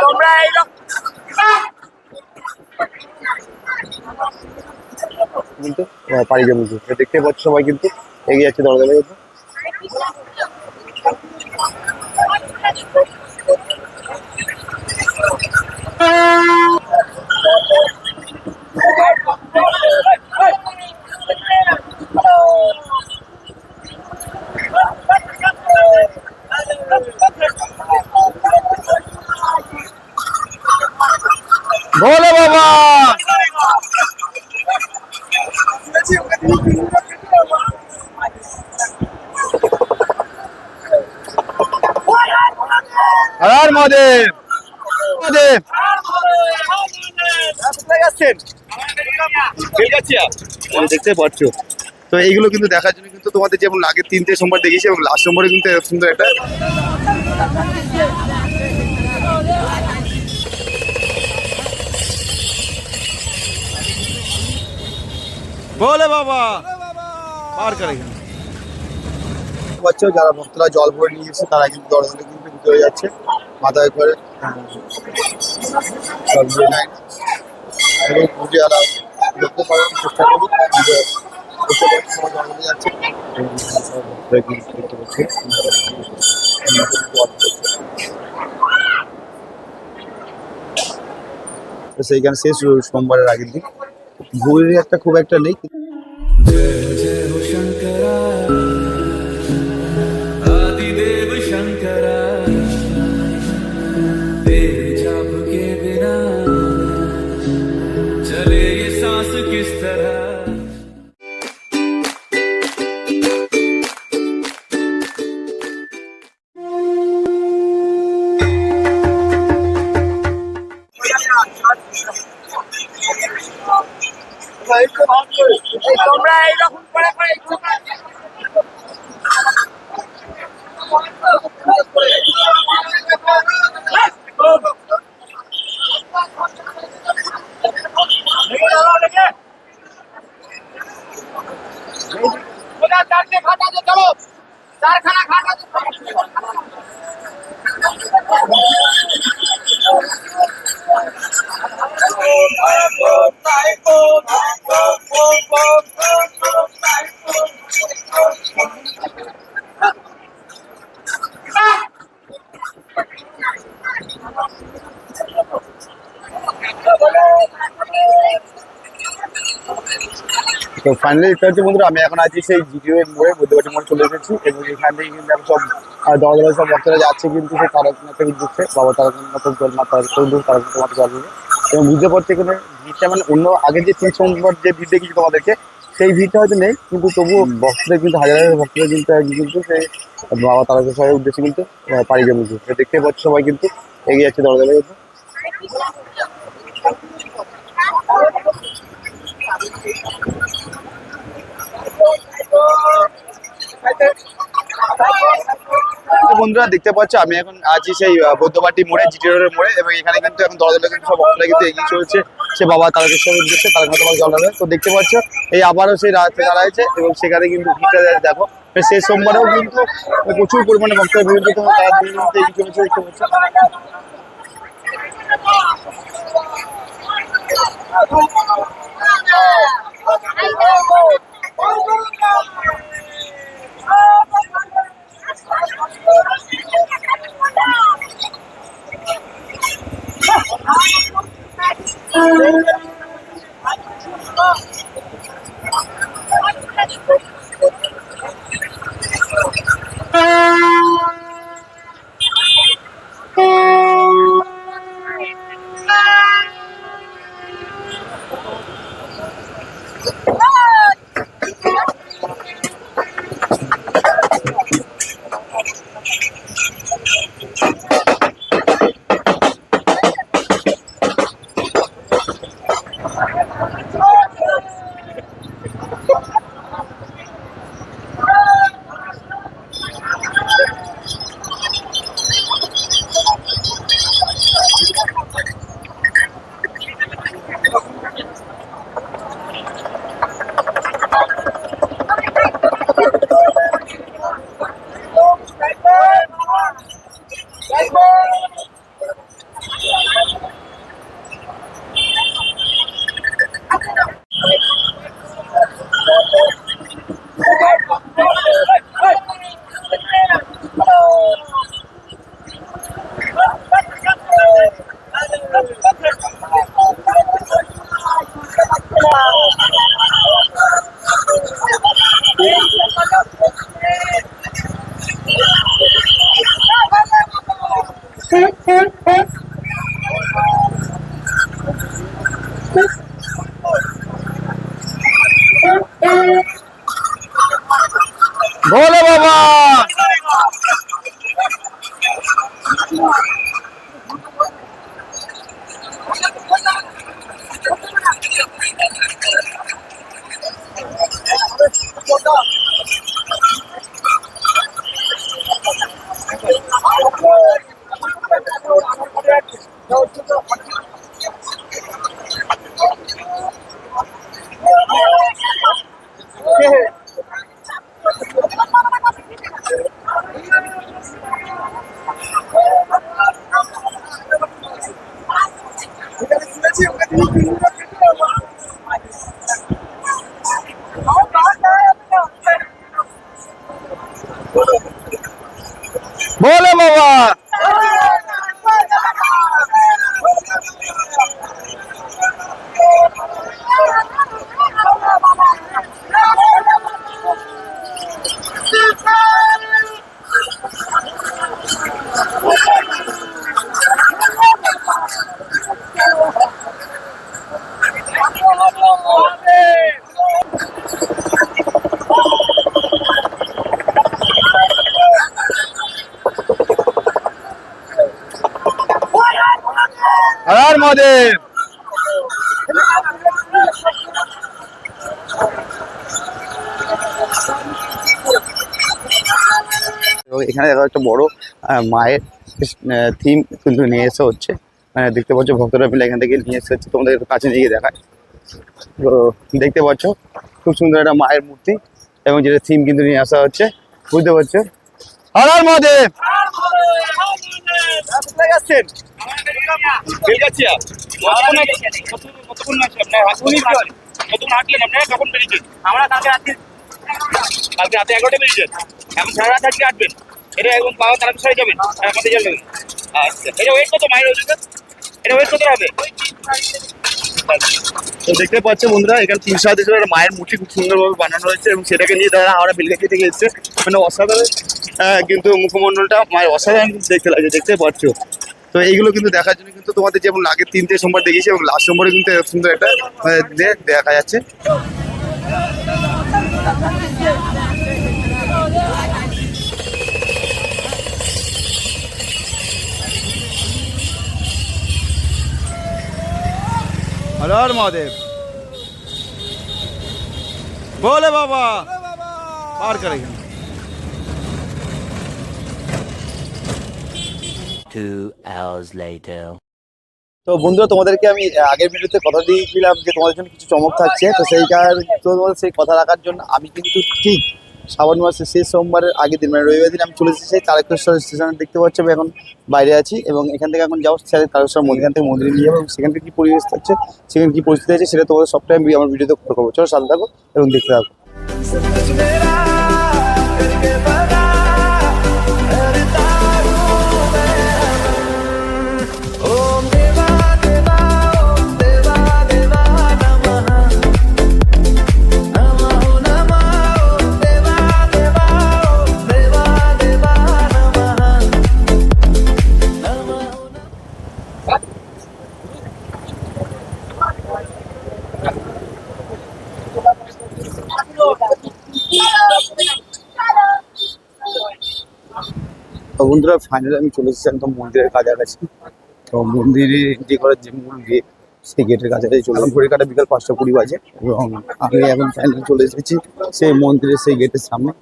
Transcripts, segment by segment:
তোমরা কিন্তু জমিয়েছে। দেখতে পাচ্ছ সবাই কিন্তু এগিয়ে যাচ্ছে দরজা মহাদেব দেখতে পাচ্ছ। তো এইগুলো কিন্তু দেখার জন্য কিন্তু তোমাদের যেমন আগের তিনটে সোমবার দেখিয়েছি এবং লাস্ট সোমবারে কিন্তু সুন্দর একটা বলে বাবা। পার করে পাচ্ছ, যারা ভক্তরা জল ভরে নিয়ে এসেছে, তারা কিন্তু দরজাটা কিন্তু ভিতরে যাচ্ছে। মাথায় করে জল ভরে নেয় না। এবং পুজো আলা দেখতে পারেন চেষ্টা দেখতে। তো সেইখানে শেষ সোমবারের আগের দিন। ভুলের একটা খুব একটা নেই। তোমরা এইরকম করে করে ইচ্ছা করে। চারটে খাটা তো ফাইনালি এটা হচ্ছে বন্ধুরা, আমি এখন আছি সেই এর মোড়ে বুদ্ধবাটি মোড়ে চলে এসেছি এবং এখান থেকে কিন্তু আমি সব দল দল সব ভক্তরা যাচ্ছে কিন্তু সেই তারকনাথের উদ্দেশ্যে বাবা তারকনাথের জল মাতা তারকনাথ মাতা জল। এবং বুঝতে পারছি এখানে ভিড়টা মানে অন্য আগে যে তিন সোমবার যে ভিড় দেখেছি তোমাদেরকে, সেই ভিড়টা হয়তো নেই, কিন্তু তবুও ভক্তদের কিন্তু হাজার হাজার ভক্তদের কিন্তু কিন্তু সেই বাবা তারকেশ্বরের উদ্দেশ্যে কিন্তু পাড়ি জমিয়েছে তো দেখতে পাচ্ছি সবাই কিন্তু এগিয়ে যাচ্ছে দরজা কিন্তু তো বন্ধুরা দেখতে পাচ্ছ, আমি এখন আছি সেই বৌদ্ধবাটি মোড়ে জিটি রোডের মোড়ে, এবং এখানে কিন্তু এখন দরজা কিন্তু সব অফলাই কিন্তু এগিয়ে চলছে সে বাবা তারকেশ্বর উদ্দেশ্যে তার কথা জল হবে। তো দেখতে পাচ্ছ, এই আবারও সেই রাতে দাঁড়াইছে, এবং সেখানে কিন্তু দেখো সেই সোমবারেও কিন্তু প্রচুর পরিমাণে ভক্তরা ভিড় কিন্তু তারা কিন্তু এগিয়ে চলেছে, দেখতে পাচ্ছ। Oh, ভোলে হর মহাদেব। এখানে দেখো একটা বড় মায়ের থিম কিন্তু নিয়ে এসে হচ্ছে। মানে দেখতে পাচ্ছ ভক্তরা মিলে এখান থেকে নিয়ে এসে হচ্ছে তোমাদের একটু কাছে নিয়ে দেখায়। তো দেখতে পাচ্ছ খুব সুন্দর একটা মায়ের মূর্তি এবং যেটা থিম কিন্তু নিয়ে আসা হচ্ছে বুঝতে পারছ? হর মহাদেব। বেলগাছিয়া কতক্ষণ কতক্ষণ আছে আপনার? কতক্ষণ হাঁটলেন আপনারা কখন বেরিয়েছেন? আমরা কালকে রাত্রি কালকে রাতে এগারোটা বেরিয়েছেন? এখন সারা রাত আজকে হাঁটবেন। এটা এখন বাবা তারা সারে যাবেন আমাদের যাবেন। আচ্ছা এটা ওয়েট কত মায়ের ওজনে এটা ওয়েট কত হবে? তো দেখতে পাচ্ছ বন্ধুরা এখানে তিনশো হাজার একটা মায়ের মূর্তি খুব সুন্দরভাবে বানানো হয়েছে এবং সেটাকে নিয়ে তারা হাওড়া বেলগাছি থেকে এসছে। মানে অসাধারণ কিন্তু মুখমণ্ডলটা মায়ের অসাধারণ দেখতে লাগছে দেখতে পাচ্ছ। তো এইগুলো কিন্তু দেখার জন্য কিন্তু তোমাদের যেমন আগের তিনটে সোমবার দেখিয়েছি এবং লাস্ট সোমবারে কিন্তু সুন্দর একটা দেখা যাচ্ছে। মহাদেব। বলে বাবা। পার করে তো বন্ধুরা, তোমাদেরকে আমি আগের ভিডিওতে কথা দিয়েছিলাম যে তোমাদের জন্য কিছু চমক থাকছে। তো সেই কারণে সেই কথা রাখার জন্য আমি কিন্তু ঠিক শ্রাবণ মাসের শেষ সোমবারের আগের দিন মানে রবিবার দিন আমি চলে এসেছি সেই তারকেশ্বর স্টেশনে, দেখতে পাচ্ছি আমি এখন বাইরে আছি এবং এখান থেকে এখন যাও স্যার তারকেশ্বর মন্দির থেকে মন্দিরে নিয়ে যাব এবং সেখানকার কি পরিবেশ থাকছে, সেখানে কি পরিস্থিতি আছে সেটা তোমাদের সবটাই আমি আমার ভিডিওতে করব। চলো সাথে থাকো এবং দেখতে থাকো। বন্ধুরা ফাইনালি আমি চলে এসেছি একদম মন্দিরের কাছাকাছি। তো মন্দিরে এন্ট্রি করার যে মূল গেট সেই গেটের কাছাকাছি চলে এলাম। ঘড়ি কাটা বিকাল পাঁচটা কুড়ি বাজে এবং আমি এখন ফাইনালি চলে এসেছি সেই মন্দিরের সেই গেটের সামনে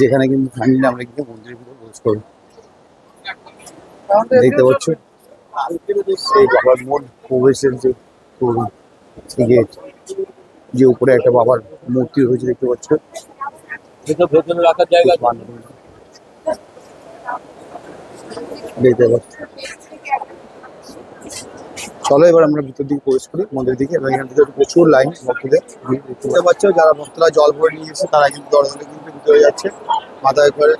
যেখানে কিন্তু ফাইনালি আমরা কিন্তু মন্দিরের ভিতরে প্রবেশ করব দেখতে পাচ্ছ সেই বাবার মূল প্রবেশের যে সেই গেট যে উপরে একটা বাবার মূর্তি রয়েছে দেখতে পাচ্ছ। ভেতরে রাখার জায়গা চলো এবার আমরা ভিতর দিকে প্রবেশ করি, মন্দিরের দিকে, এবং এখান থেকে প্রচুর লাইন ভক্তদের দেখতে পাচ্ছ যারা ভক্তরা জল ভরে নিয়ে এসে তারা কিন্তু দরজালে কিন্তু ভিতরে যাচ্ছে, মাথায় করে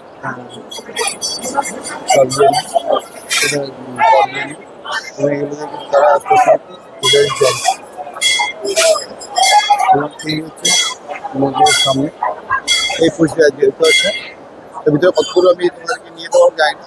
তারা মন্দিরের সামনে। এই আজকে দেখতে পাচ্ছ ভিতরে কতগুলো আমি তোমাদেরকে নিয়ে দেওয়া যায় না।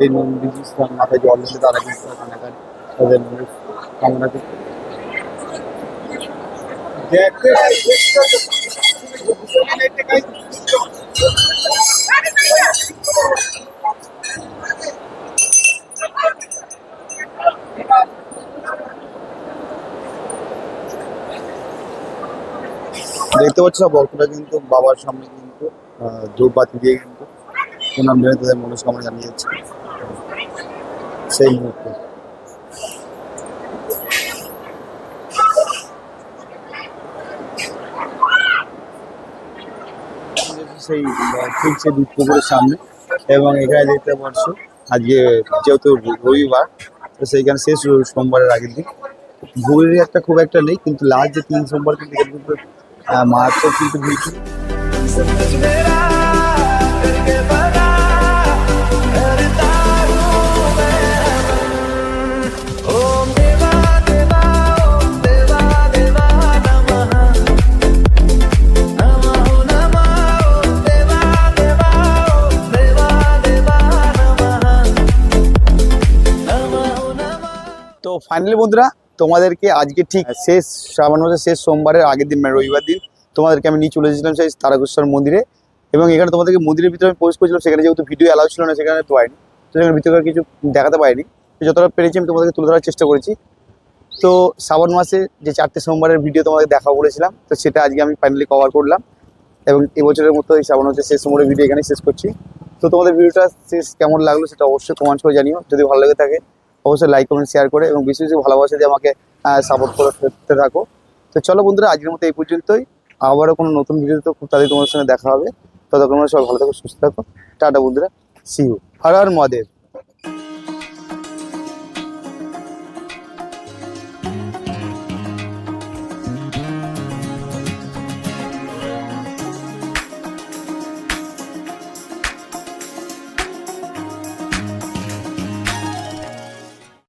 এই নন্দীজি স্নান মাথায় জল ঢেলে তারা কিন্তু কানাকানি তাদের কামনা করছে দেখতে পাচ্ছি ভক্তরা কিন্তু বাবার সামনে কিন্তু আহ, ধূপ বাতি দিয়ে কিন্তু প্রণাম জানিয়ে তাদের মনস্কামনা জানিয়ে যাচ্ছে সেই মুহূর্তে সেই আহ, ঠিক সেই দুধ পুকুরের সামনে এবং এখানে দেখতে পাচ্ছ আজকে যেহেতু রবিবার তো সেইখানে শেষ রবি- সোমবারের আগের দিন ভুলের একটা খুব একটা নেই কিন্তু লাস্ট যে তিন সোমবার কিন্তু এখানে কিন্তু আহ, মারাত্মক কিন্তু ভিড় ফাইনালি বন্ধুরা তোমাদেরকে আজকে ঠিক শেষ শ্রাবণ মাসের শেষ সোমবারের আগের দিন মানে রবিবার দিন তোমাদেরকে আমি নিয়ে চলে এসেছিলাম সেই তারকেশ্বর মন্দিরে। এবং এখানে তোমাদেরকে মন্দিরের ভিতরে আমি পোস্ট করেছিলাম সেখানে যেহেতু ভিডিও অ্যালাউ ছিল না সেখানে তো হয়নি। তো সেখানে ভিতরে কিছু দেখাতে পারিনি। তো যতটা পেরেছি আমি তোমাদেরকে তুলে ধরার চেষ্টা করেছি। তো শ্রাবণ মাসে যে চারটে সোমবারের ভিডিও তোমাদের দেখা বলেছিলাম তো সেটা আজকে আমি ফাইনালি কভার করলাম। এবং এবছরের মতো এই শ্রাবণ মাসের শেষ সোমবারের ভিডিও এখানে শেষ করছি। তো তোমাদের ভিডিওটা শেষ কেমন লাগল সেটা অবশ্যই কমেন্ট করে জানিও। যদি ভালো লেগে থাকে অবশ্যই লাইক কমেন্ট শেয়ার করে এবং বেশি বেশি ভালোবাসা দিয়ে আমাকে সাপোর্ট করে করতে থাকো। তো চলো বন্ধুরা, আজকের মতো এই পর্যন্তই। আবারও কোনো নতুন ভিডিওতে খুব তাড়াতাড়ি তোমাদের সঙ্গে দেখা হবে। ততক্ষণ তোমরা সবাই ভালো থাকো, সুস্থ থাকো। টাটা বন্ধুরা। See you Har Har Mahadev.